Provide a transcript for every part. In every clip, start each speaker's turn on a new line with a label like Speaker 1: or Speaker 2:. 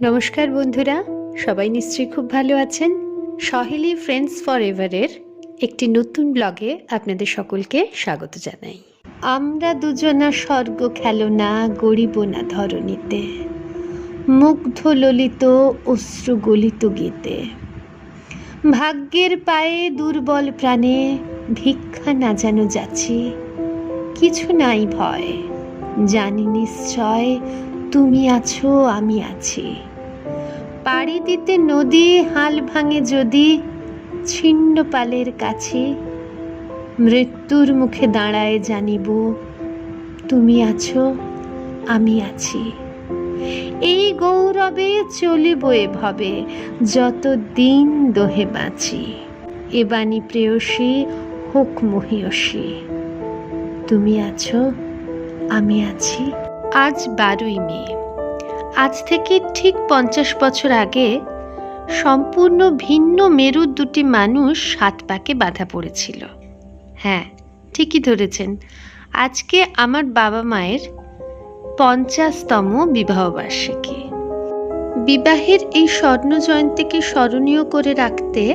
Speaker 1: নমস্কার বন্ধুরা, সবাই নিশ্চয়ই খুব ভালো আছেন। সহেলি ফ্রেন্ডস ফর এভারের একটি নতুন ব্লগে আপনাদের সকলকে স্বাগত জানাই। আমরা দুজনা স্বর্গ খেলনা গরিব না ধরণীতে, মুগ্ধ ললিত অশ্রু গলিত গীতে। ভাগ্যের পায়ে দুর্বল প্রাণে ভিক্ষা না যেন যাচ্ছি, কিছু নাই ভয়, জানি নিশ্চয় তুমি আছো, আমি আছি। পাড়ি দিতে নদী হাল ভাঙে যদি, ছিন্ন পালের কাছে, মৃত্যুর মুখে দাঁড়ায় জানিব, তুমি আছো, আমি আছি। এই গৌরবে চলিব এভাবে যত দিন দোহে বাঁচি। এ বাণী প্রেয়সী, হোক মহিয়সী। তুমি আছো, আমি আছি। আজ বারোই মে। আজ থেকে ঠিক পঞ্চাশ বছর আগে সম্পূর্ণ ভিন্ন মেরুর দুটি মানুষ সাত পাকে বাধা পড়েছিল। হ্যাঁ ঠিকই ধরেছেন। আজকে আমার বাবা মায়ের পঞ্চাশতম বিবাহবার্ষিকী বিবাহের এই স্বর্ণ জয়ন্তীকে স্মরণীয় করে রাখতে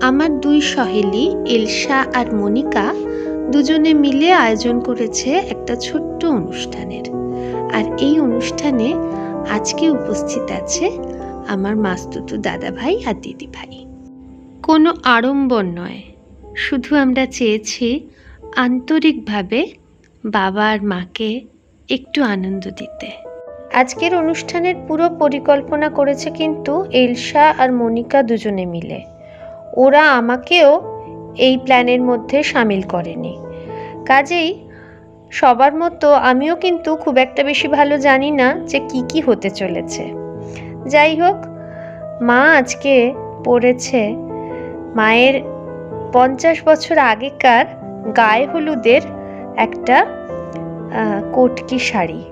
Speaker 1: আমার দুই সহেলি, এলসা আর মনিকা, দুজনে মিলে আয়োজন করেছে একটা ছোট্ট অনুষ্ঠানের। আর এই অনুষ্ঠানে আজকে উপস্থিত আছে আমার মাস্তুতু দাদা ভাই আর দিদি ভাই কোনো আড়ম্বর নয় শুধু আমরা চেয়েছি আন্তরিকভাবে বাবা আর মাকে একটু আনন্দ দিতে। আজকের অনুষ্ঠানের পুরো পরিকল্পনা করেছে কিন্তু এলসা আর মনিকা দুজনে মিলে। ওরা আমাকেও এই প্ল্যানের মধ্যে সামিল করেনি। কাজেই সবার মতো আমিও কিন্তু খুব একটা বেশি ভালো জানি না যে কি কি হতে চলেছে। যাই হোক, মা আজকে পড়েছে মায়ের পঞ্চাশ বছর আগেকার গায়ে হলুদের একটা কটকি শাড়ি।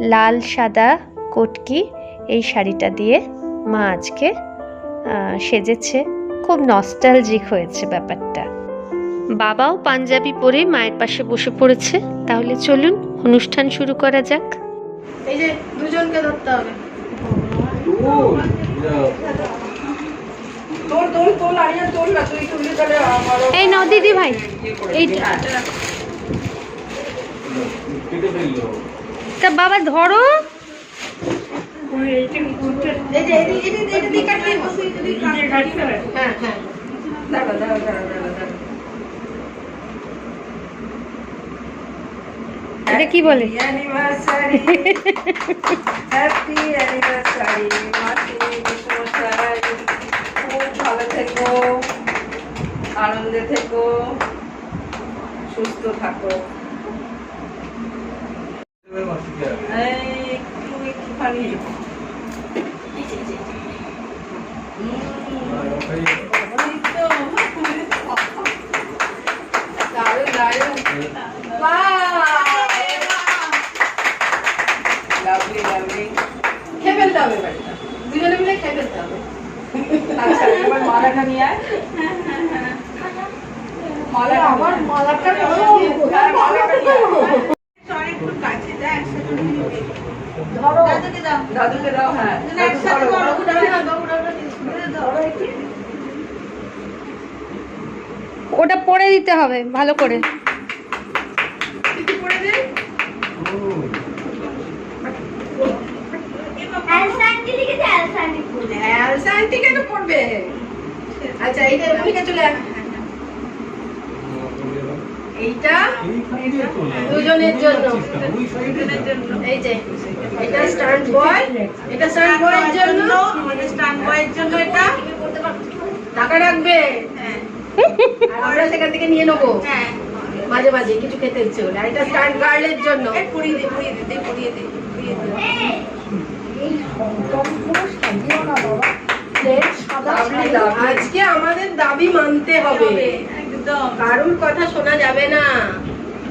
Speaker 1: লাল, সাদা কটকি এই শাড়িটা দিয়ে মা আজকে সেজেছে। খুব নস্টালজিক হয়েছে ব্যাপারটা। বাবাও পাঞ্জাবি পরে মায়ের পাশে বসে পড়েছে তাহলে চলুন অনুষ্ঠান শুরু করা যাক
Speaker 2: এই যে দুজনকে ধরতে হবে
Speaker 1: এই নাও দিদি ভাই এই তা বাবা ধরো
Speaker 2: হ্যাঁ হ্যাঁ দাঁড়া দাঁড়া দাঁড়া দাঁড়া
Speaker 1: এটা কি বলে?
Speaker 2: ভালো থেকো আনন্দে থেকো সুস্থ থাকো। এই একটু একটুখানি এই যে, এই যে, এই যে। উম, এই তো। দারুণ, দারুণ। লাভলি লাভলি খেয়ে ফেলতে হবে বাড়িটা দুজনে মিলে খেয়ে ফেলতে হবে আচ্ছা এবার মালাটা নিয়ে আয় মালা আবার মালাটা হ্যাঁ, মালাটা নিয়ে আয়। দাদুকে দাও হ্যাঁ। দাদু ধরো।
Speaker 1: ওটা পরে দিতে হবে ভালো করে।
Speaker 2: আচ্ছা এইটা ওদিকে চলে এইটা? দুজনের জন্য। এই যে। এটা বয় এটা বয়ের জন্য। আমাদের বয়ের জন্য এটা। টাকা রাখবে। আর আমরা সেখান থেকে নিয়ে নেব। মাঝে মাঝে কিছু খেতে ইচ্ছে হলে আর এটা গার্লের জন্য। পুড়িয়ে দে পুড়িয়ে দে দে পুড়িয়ে দে পুড়িয়ে। আজকে আমাদের দাবি মানতে হবে। কারুর কথা শোনা যাবে না।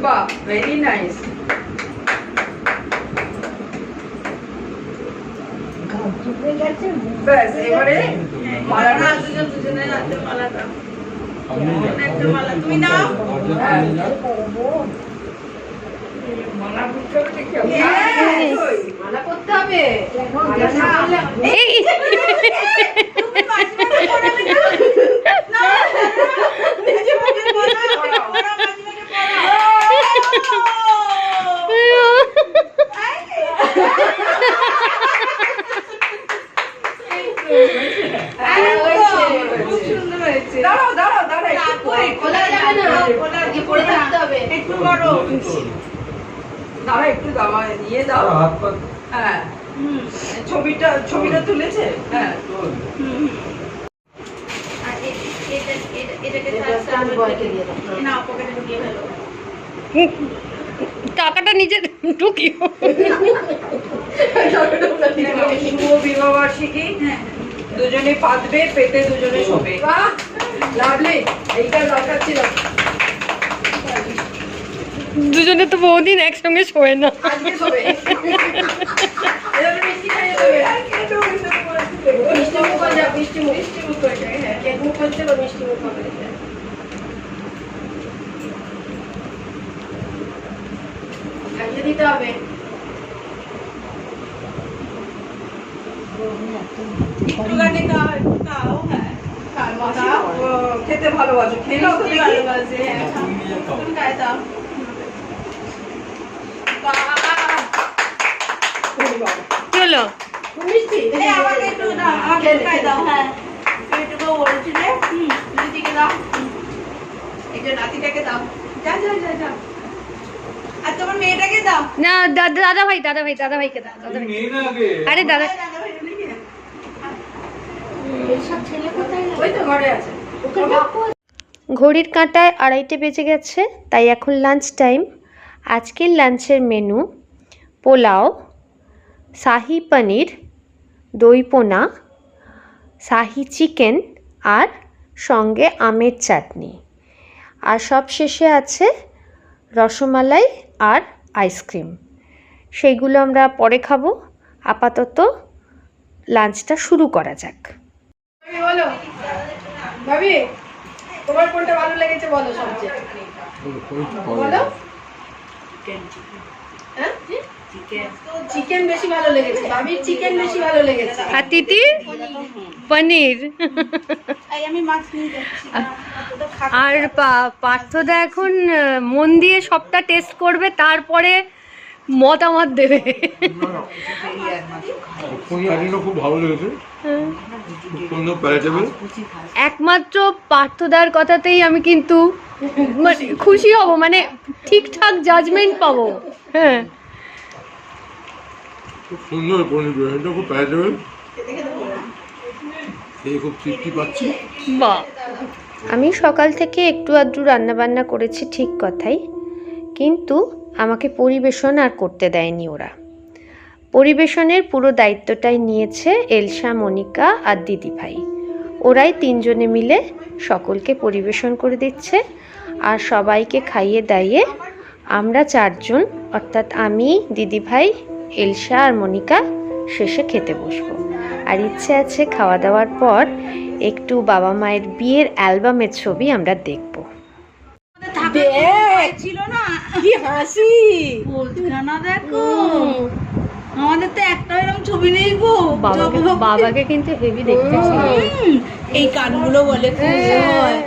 Speaker 2: বাহ ভেরি নাইস ব্যাস এবারে মালাটা দুজনের হাতে মালাটা। তুমি নাও। মালা করতে হবে মালা না করলে
Speaker 1: এই
Speaker 2: তুমি মাঝখানে পড়াবে না। না, নিজে মুখে বলো, ওরা মাঝখানে পড়ো। খুব সুন্দর হয়েছে।
Speaker 3: দাঁড়াও দাঁড়াও দাঁড়াও একটু
Speaker 2: কই, খোলা যাবে না। এই পড়ে থাকতে হবে।
Speaker 3: একটু করো দাঁড়া একটু দাও নিয়ে দাও হ্যাঁ হুম, ছবিটা ছবিটা তুলেছে হ্যাঁ
Speaker 2: আর এ- এটা- এটা- এটাকে stand boy-কে দিয়ে দাও। না, পকেটে ঢুকিয়ে ফেলো।
Speaker 1: টাকাটা নিজে ঢুকিও।
Speaker 3: শুভ বিবাহ দুজনে পাতবে পেটে দুজনে শোবে।
Speaker 2: lovely। এইটা দরকার ছিল।
Speaker 1: দুজনে তো বহুদিন একসঙ্গে শোয় না।
Speaker 2: মিষ্টি মুখ হয়ে যাও, মিষ্টি মুখ। হ্যাঁ, কেক মুখ হচ্ছে বা মিষ্টি মুখ হবে। খাইয়ে দিতে হবে।
Speaker 3: একটুখানি খাও একটু খাও হ্যাঁ। খেতে ভালোবাসো। খেয়ে নাও তো
Speaker 2: ভালোবাসে, হ্যাঁ। তুমি খাই দাও।
Speaker 1: চলো।
Speaker 2: মিষ্টি?
Speaker 3: আমাকে একটু দাও আমাকে খাই দাও হ্যাঁ। এইটুকু বলছিলে দিদিকে দাও। এই যে নাতিটাকে দাও। যা যা যা যা। আর তোমার মেয়েটাকে দাও।
Speaker 1: না দাদা দাদা ভাই দাদা ভাই দাদা ভাইকে দাও দাদা ভাই আরে দাদা ঘড়ির কাঁটায় আড়াইটে বেজে গেছে তাই এখন লাঞ্চ টাইম আজকের লাঞ্চের মেনু পোলাও শাহি পনির দই পোনা শাহি চিকেন আর সঙ্গে আমের চাটনি। আর সব শেষে আছে রসমালাই আর আইসক্রিম। সেইগুলো আমরা পরে খাব। আপাতত লাঞ্চটা শুরু করা যাক।
Speaker 2: ভাবি বলো। ভাবি তোমার কোনটা ভালো লেগেছে বলো সবচেয়ে? বলো হ্যাঁ? চিকেন বেশি ভালো লেগেছে ভাবির চিকেন বেশি ভালো লেগেছে।
Speaker 1: আর তিতি? পনির।
Speaker 3: আমি মাছ নিয়ে যাচ্ছি
Speaker 1: আর পা- পার্থদা এখন মন দিয়ে সবটা টেস্ট করবে তারপরে মতামত দেবে। একমাত্র পার্থদার কথাতেই আমি কিন্তু মানে খুশি হব মানে ঠিকঠাক জাজমেন্ট পাবো। হ্যাঁ।
Speaker 4: খুব সুন্দর পনির বিরিয়ানিটা খুব প্যারেটেবল এই খুব তৃপ্তি পাচ্ছি।
Speaker 1: বাহ আমি সকাল থেকে একটু আধটু রান্নাবান্না করেছি ঠিক কথাই কিন্তু আমাকে পরিবেশন আর করতে দেয়নি ওরা। পরিবেশনের পুরো দায়িত্বটাই নিয়েছে এলসা মনিকা আর দিদিভাই ওরাই তিনজনে মিলে সকলকে পরিবেশন করে দিচ্ছে আর সবাইকে খাইয়ে দাইয়ে আমরা চারজন অর্থাৎ আমি দিদিভাই এলসা আর মনিকা শেষে খেতে বসবো। আর ইচ্ছে আছে খাওয়া দাওয়ার পর একটু বাবা মায়ের বিয়ের অ্যালবামের ছবি আমরা দেখব।
Speaker 3: দেখ ছিল না।
Speaker 2: কি হাসি।
Speaker 3: না দেখো। আমাদের তো একটা এরকম ছবি নেই গো।
Speaker 1: বাবাকে বাবাকে কিন্তু হেভি দেখতে ছিল।
Speaker 3: এই কানগুলো বলে খুব
Speaker 1: হ্যাঁ।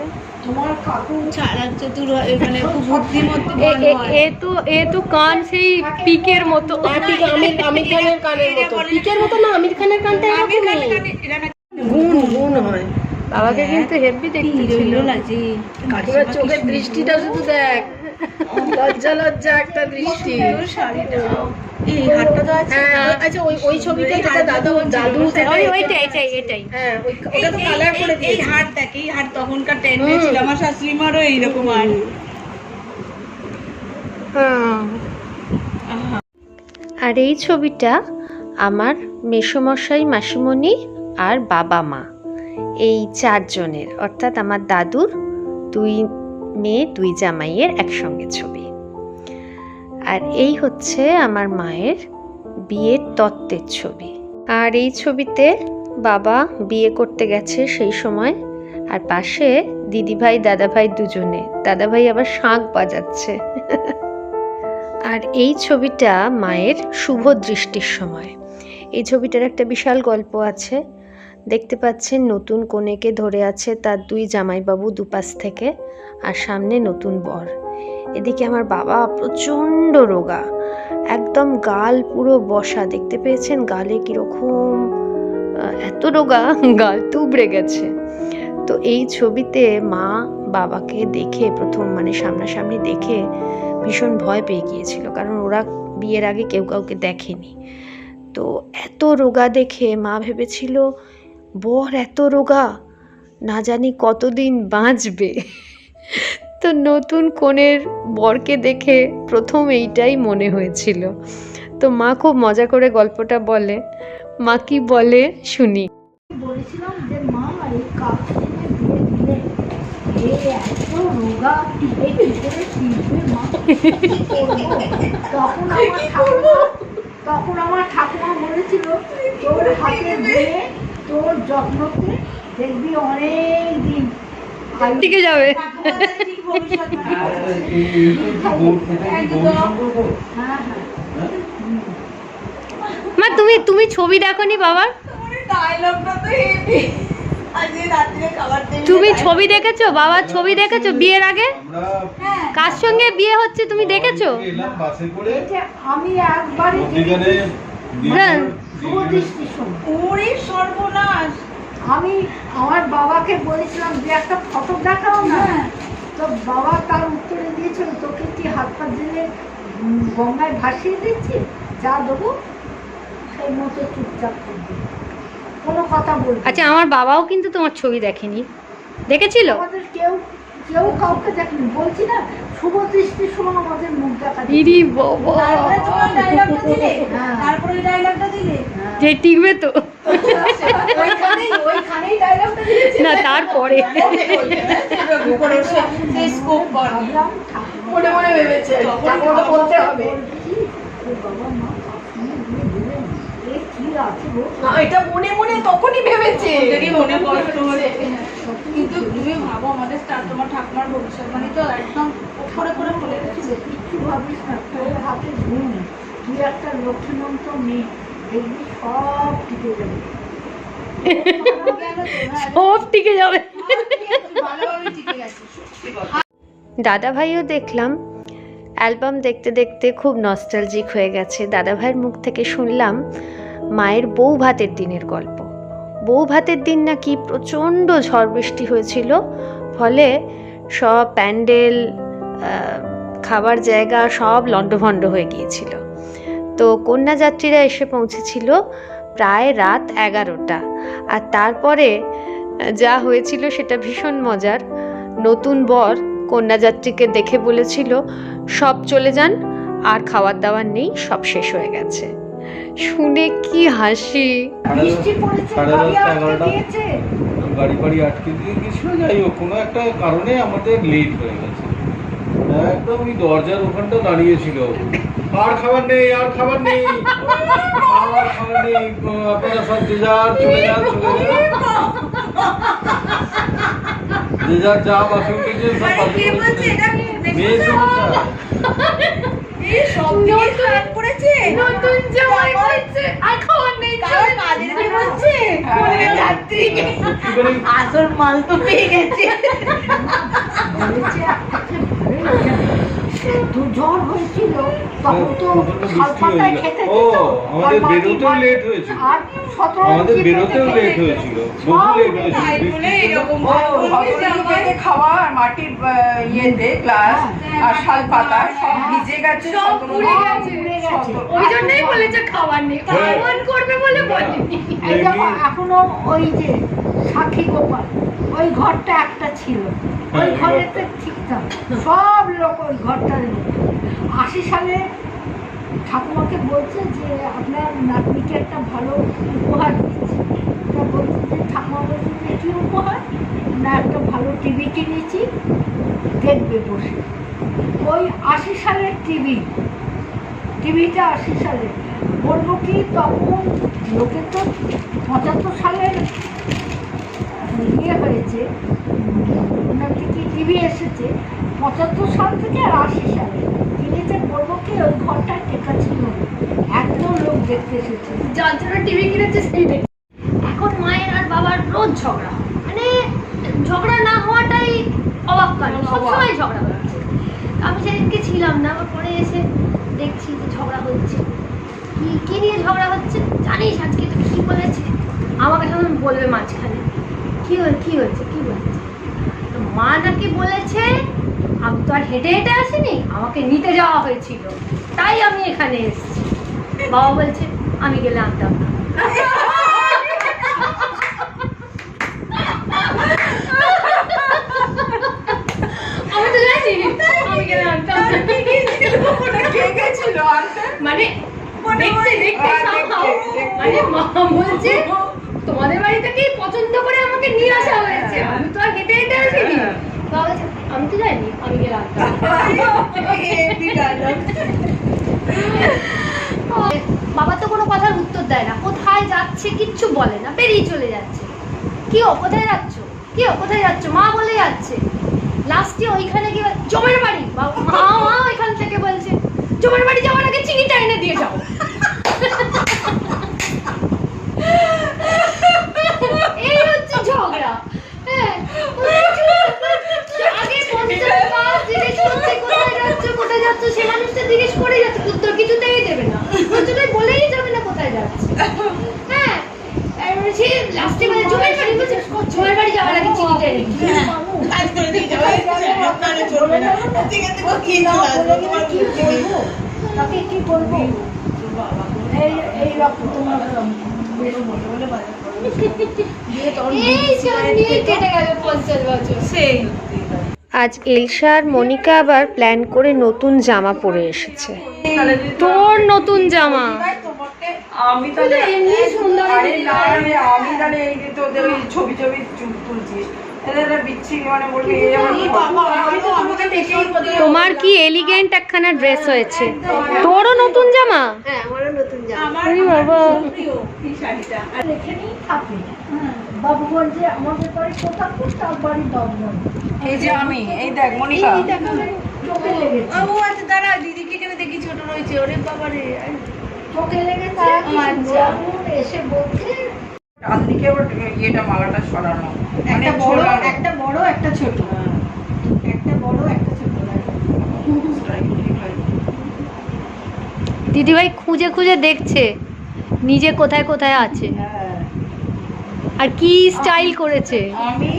Speaker 3: হয় হয়, মানে খুব বুদ্ধিমত্ত
Speaker 1: এ- তো এ তো কান সেই পিকের মতো।
Speaker 2: আমির আমির খানের কানের মতো। পিকের মতো না আমির খানের কানটা গুণ গুণ হয়।
Speaker 1: বাবাকে কিন্তু হেভি দেখতে ছিল।
Speaker 2: চোখের দৃষ্টিটা শুধু দেখ। লজ্জা লজ্জা একটা দৃষ্টি।
Speaker 3: এই হাতটা তো আছে।
Speaker 2: হ্যাঁ আচ্ছা ওই ওই ছবিটা যেটা দাদু দাদু
Speaker 1: ওই ওইটাই এটাই এটাই।
Speaker 2: হ্যাঁ ওটা তো কালার করে দিয়েছে।
Speaker 3: হাট দেখ এই হাট তখনকার ট্রেন্ডে ছিল। আমার শাশুড়ি মারও এইরকম হাট
Speaker 1: আর এই ছবিটা আমার মেসোমশাই মাসিমণি আর বাবা মা এই চারজনের অর্থাৎ আমার দাদুর দুই মেয়ে দুই জামাইয়ের একসঙ্গে ছবি। আর এই হচ্ছে আমার মায়ের বিয়ের তত্ত্বের ছবি। আর এই ছবিতে বাবা বিয়ে করতে গেছে সেই সময়, আর পাশে দিদিভাই, দাদাভাই দুজনে। দাদাভাই আবার শাঁখ বাজাচ্ছে। আর এই ছবিটা মায়ের শুভ দৃষ্টির সময়। এই ছবিটার একটা বিশাল গল্প আছে। দেখতে পাচ্ছেন নতুন কনেকে ধরে আছে তার দুই জামাইবাবু দুপাশ থেকে আর সামনে নতুন বর। এদিকে আমার বাবা প্রচণ্ড রোগা, একদম গাল পুরো বসা। দেখতে পেয়েছেন গালে কীরকম এত রোগা, গাল তুবড়ে গেছে। তো এই ছবিতে মা বাবাকে দেখে প্রথম মানে সামনাসামনি দেখে ভীষণ ভয় পেয়ে গিয়েছিল, কারণ ওরা বিয়ের আগে কেউ কাউকে দেখেনি। তো এত রোগা দেখে মা ভেবেছিল বর এত রোগা, না জানি কতদিন বাঁচবে। তো নতুন কনের বরকে দেখে প্রথম এইটাই মনে হয়েছিল। তো মা খুব মজা করে গল্পটা বলে। মা কি বলে শুনি।
Speaker 3: বলেছিলাম যে, মা, এই তখন আমার ঠাকুমা বলেছিল, তোর হাতে দিয়ে তোর যত্নতে দেখবি অনেক দিন।
Speaker 1: টিকে যাবে?
Speaker 3: ঠিক ভবিষ্যৎ
Speaker 1: মা তুমি তুমি ছবি দেখনি বাবার?
Speaker 3: ডায়লগটা তো হেভি আজকে রাত্রে খাবার টেবিলে
Speaker 1: তুমি ছবি দেখেছ? বাবার ছবি দেখেছ বিয়ের আগে?
Speaker 3: হ্যাঁ
Speaker 1: কার সঙ্গে বিয়ে হচ্ছে তুমি দেখেছ?
Speaker 3: আমি একবারে
Speaker 1: হ্যাঁ।
Speaker 3: ওরে সর্বনাশ। আমি আমার বাবাকে বলেছিলাম যে একটা ফটো দেখাও না। তো বাবা তার উত্তরে দিয়েছিল তোকে কি হাত পা দিলে গঙ্গায় ভাসিয়ে দিচ্ছি? যা দেবো সেই মতো চুপচাপ করবি কোনো কথা বলবি
Speaker 1: আচ্ছা আমার বাবাও কিন্তু তোমার ছবি দেখেনি। দেখেছিল?
Speaker 3: আমাদের কেউ কেউ কাউকে দেখেনি। বলছি না শুভ দৃষ্টির সময় আমাদের মুখ দেখা
Speaker 1: ইরি বাবা।
Speaker 2: তারপরে ডায়লগটা দিলে?
Speaker 3: হ্যাঁ।
Speaker 1: যে টিকবে তো।
Speaker 2: ওইখানেই ওইখানেই ডায়লগটা দিয়েছে
Speaker 1: না তারপরে।
Speaker 2: স্কোপ মনে মনে ভেবেছে তো বলতে হবে। এটা মনে মনে তখনই ভেবেছে। মনে কষ্ট ভাবো আমাদের স্টার তোমার ঠাকুমার ভবিষ্যৎবাণী তো একদম করে করে বলে গেছে
Speaker 3: কিচ্ছু ভাবিস না তোর হাতে ঘুম তুই একটা লক্ষ্মীমন্ত মেয়ে দেখবি সব টিকে যাবে।
Speaker 1: সব টিকে দাদা ভাইও দেখলাম অ্যালবাম দেখতে দেখতে খুব নস্টালজিক হয়ে গেছে। দাদা ভাইয়ের মুখ থেকে শুনলাম মায়ের বউ ভাতের দিনের গল্প। বউ ভাতের দিন নাকি প্রচণ্ড ঝড় বৃষ্টি হয়েছিল, ফলে সব প্যান্ডেল খাবার জায়গা সব লণ্ডভণ্ড হয়ে গিয়েছিল। তো কন্যাযাত্রীরা এসে পৌঁছেছিল প্রায় রাত এগারোটা। আর তারপরে যা হয়েছিল সেটা ভীষণ মজার। নতুন বর কন্যাযাত্রীকে দেখে বলেছিল, সব চলে যান, আর খাবার দাবার নেই, সব শেষ হয়ে গেছে। শুনে কি হাসি।
Speaker 3: বৃষ্টি পড়েছে
Speaker 4: সাড়ে
Speaker 3: গাড়ি
Speaker 4: দশটা,
Speaker 3: আটকে
Speaker 4: দিয়ে গেছিল যাই হোক কোনো একটা কারণে আমাদের লেট হয়ে গেছে। একদম ওই দরজার ওখানটা দাঁড়িয়েছিল। আর খাবার নেই আর খাবার নেই। আর খাবার নেই আপনারা সব যে যার চলে যান চলে যান। যে যার যা উঠেছে সব মেয়ে সমস্যা?
Speaker 2: এই সব দিকে খারাপ পড়েছে নতুন জামাই বলছে আর নেই কারণ কাজের কি বলছে
Speaker 4: সত্যি
Speaker 2: আসল মাল তো পেয়ে গেছে।
Speaker 3: বলেছে আজকে ভালোই হয়েছে। দু ঝড় হয়েছিল তখন তো
Speaker 4: প্রচণ্ড
Speaker 3: শাল
Speaker 4: বৃষ্টি
Speaker 3: পাতায়
Speaker 4: হয়েছিল।
Speaker 3: খেতে
Speaker 4: ও, আমাদের বেরোতেও
Speaker 3: বাড়ি-
Speaker 4: হয়েছিল।
Speaker 3: আর সতেরো
Speaker 4: আমাদের বেরোতেও লেট হয়েছিল। বহু লেট হয়েছিল
Speaker 2: বলে
Speaker 4: বৃষ্টির
Speaker 2: এরকম
Speaker 5: ভগবতী খাওয়া আর মাটির ইয়েতে গ্লাস আর শাল সব ভিজে গেছে
Speaker 2: সব পুড়ে গেছে। ওই জন্যই বলেছে খাবার নেই। করবে বলে বলেনি।
Speaker 3: এখনও ওই যে সাক্ষী গোপাল ওই ঘরটা একটা ছিল। ওই
Speaker 4: হ্যাঁ,
Speaker 3: ঘরেতে ঠিকঠাক সব লোক ওই ঘরটা আশি সালে ঠাকুমাকে বলছে যে আপনার নাতনিকে একটা ভালো উপহার দিচ্ছি তা বলছে যে ঠাকুমা বলছে যে কী উপহার? না একটা ভালো টিভি কিনেছি দেখবে বসে। ওই আশি সালের টিভি টিভিটা আশি সালে। বলব কি তখন লোকে তো পঁচাত্তর সালের ইয়ে হয়েছে টিভি এসেছে পঁচাত্তর সাল থেকে আর আশি সালে। যে বলব কি ওই ঘরটায় টেকা ছিল এত লোক দেখতে এসেছে।
Speaker 6: যার জন্য টিভি কিনেছে সেই দেখে এখন মায়ের আর বাবার রোজ ঝগড়া। মানে ঝগড়া না হওয়াটাই অবাক কারণ সবসময় ঝগড়া হচ্ছে আমি সেদিনকে ছিলাম না আবার পরে এসে দেখছি যে ঝগড়া হচ্ছে। কি কি নিয়ে ঝগড়া হচ্ছে? জানিস আজকে তো কি বলেছে? আমাকে এখন বলবে মাঝখানে। কি হয়ে কি হয়েছে? মা নাকি বলেছে আমি তো আর হেঁটে হেঁটে আসিনি আমাকে নিতে যাওয়া হয়েছিল তাই আমি এখানে এসেছি বাবা বলছে আমি গেলে আনতাম না আমি তো জানি আমি গেলে আনতাম না।
Speaker 5: ওটা কে গেছিল আনতে
Speaker 6: মানে দেখতে, দেখতে। মানে মা বলছে তোমাদের বাড়ি থেকেই পছন্দ করে আমাকে নিয়ে আসা হয়েছে। আমি তো আর হেঁটে হেঁটে আসিনি।
Speaker 5: হ্যাঁ।
Speaker 6: বাবা আমি তো জানি আমি গেলে আনতাম
Speaker 5: হেভি ডায়লগ
Speaker 6: বাবা তো কোনো কথার উত্তর দেয় না। কোথায় যাচ্ছে কিচ্ছু বলে না বেরিয়ে চলে যাচ্ছে। কি ও কোথায় যাচ্ছ? কি ও কোথায় যাচ্ছ? মা বলে যাচ্ছে। লাস্টে ওইখানে গিয়ে জমের বাড়ি। বাবা মা মা ওইখান থেকে বলছে জমের বাড়ি যাওয়ার আগে চিনিটা এনে দিয়ে যাও এই হচ্ছে ঝগড়া হ্যাঁ আগে পঞ্চাশ বার জিজ্ঞেস করছে কোথায় যাচ্ছ কোথায় যাচ্ছ সে মানুষটা জিজ্ঞেস করে যাচ্ছে উত্তর কিছুতেই দেবে না। কিছুতেই বলেই যাবে না কোথায় যাচ্ছে। হ্যাঁ সে লাস্টে বলে জমের বাড়ি বলছে জমের বাড়ি যাওয়ার আগে চিনিটা এনে
Speaker 3: তাকে কি বলব? এই এই রকম তোমার
Speaker 6: এই সব কেটে গেল পঞ্চাশ বছর।
Speaker 1: আজ এলসা আর মনিকা আবার প্ল্যান করে নতুন জামা পরে এসেছে। তোর নতুন জামা।
Speaker 5: আমি তাহলে
Speaker 6: এমনি সুন্দর
Speaker 5: আরে না রে, আমি তাহলে এই যে তোদের ছবি ছবি তুলছিস। এদের একটা বিচ্ছিরি মানে
Speaker 1: তোমার কি এলিগেন্ট একখানা ড্রেস হয়েছে? তোরও নতুন জামা?
Speaker 6: হ্যাঁ আমারও নতুন জামা।
Speaker 1: ওরে বাবা।
Speaker 3: এখানেই আমাদের বাড়ি কোথাকুর তার বাড়ি দমদম।
Speaker 5: এই যে আমি এই দেখ মনিকা
Speaker 3: চোখে লেগেছে।
Speaker 6: ও আচ্ছা দাঁড়া দিদিকে কেন দেখি ছোট রয়েছে ওরে বাবা রে
Speaker 3: চোখে লেগেছে
Speaker 6: আচ্ছা।
Speaker 3: এসে বলছে।
Speaker 5: ডান দিকে আবার ইয়েটা মালাটা সরানো।
Speaker 6: একটা বড় একটা বড় একটা ছোট। একটা বড় একটা ছোট
Speaker 1: দিদিভাই খুঁজে খুঁজে দেখছে নিজে কোথায় কোথায় আছে।
Speaker 5: হ্যাঁ।
Speaker 1: আর কি স্টাইল করেছে।
Speaker 5: আমি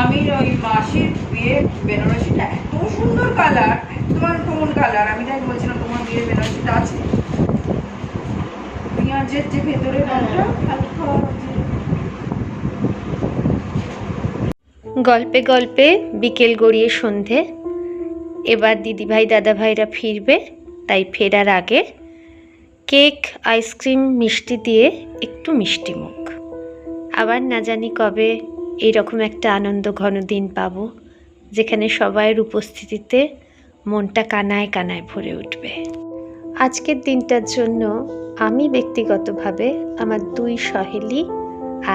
Speaker 5: আমি ওই মাসির বিয়ে বেনারসিটা এত সুন্দর কালার, তোমার কোন কালার, আমি তাই বলছিলাম তোমার বিয়ে বেনারসিটা আছে। পেঁয়াজের যে ভেতরে
Speaker 1: গল্পে গল্পে বিকেল গড়িয়ে সন্ধে। এবার দিদিভাই দাদাভাইরা ফিরবে, তাই ফেরার আগে কেক, আইসক্রিম, মিষ্টি দিয়ে একটু মিষ্টি মুখ। আবার না জানি কবে এইরকম একটা আনন্দ ঘন দিন পাব, যেখানে সবাইয়ের উপস্থিতিতে মনটা কানায় কানায় ভরে উঠবে। আজকের দিনটার জন্য আমি ব্যক্তিগতভাবে আমার দুই সহেলি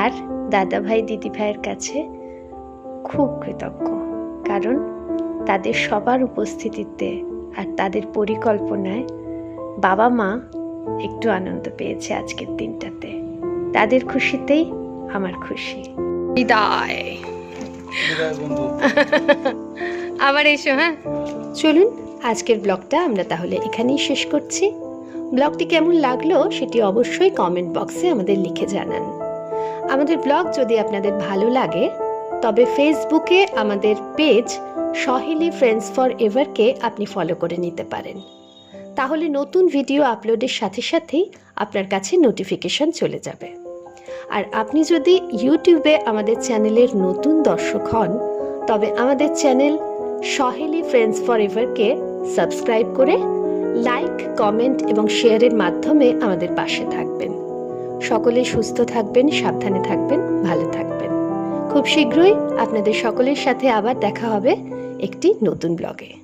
Speaker 1: আর দাদাভাই দিদিভাইয়ের কাছে খুব কৃতজ্ঞ, কারণ তাদের সবার উপস্থিতিতে আর তাদের পরিকল্পনায় বাবা মা একটু আনন্দ পেয়েছে আজকের দিনটাতে। তাদের খুশিতেই আমার খুশি। বিদায়। আবার এসো হ্যাঁ? চলুন আজকের ব্লগটা আমরা তাহলে এখানেই শেষ করছি। ব্লগটি কেমন লাগল সেটি অবশ্যই কমেন্ট বক্সে আমাদের লিখে জানান। আমাদের ব্লগ যদি আপনাদের ভালো লাগে তবে ফেসবুকে আমাদের পেজ সহেলি ফ্রেন্ডস ফর এভারকে আপনি ফলো করে নিতে পারেন। তাহলে নতুন ভিডিও আপলোডের সাথে সাথেই আপনার কাছে নোটিফিকেশন চলে যাবে। আর আপনি যদি ইউটিউবে আমাদের চ্যানেলের নতুন দর্শক হন, তবে আমাদের চ্যানেল সহেলি ফ্রেন্ডস ফর এভারকে সাবস্ক্রাইব করে লাইক, কমেন্ট এবং শেয়ারের মাধ্যমে আমাদের পাশে থাকবেন। সকলে সুস্থ থাকবেন, সাবধানে থাকবেন, ভালো থাকবেন। খুব শীঘ্রই আপনাদের সকলের সাথে আবার দেখা হবে একটি নতুন ব্লগে।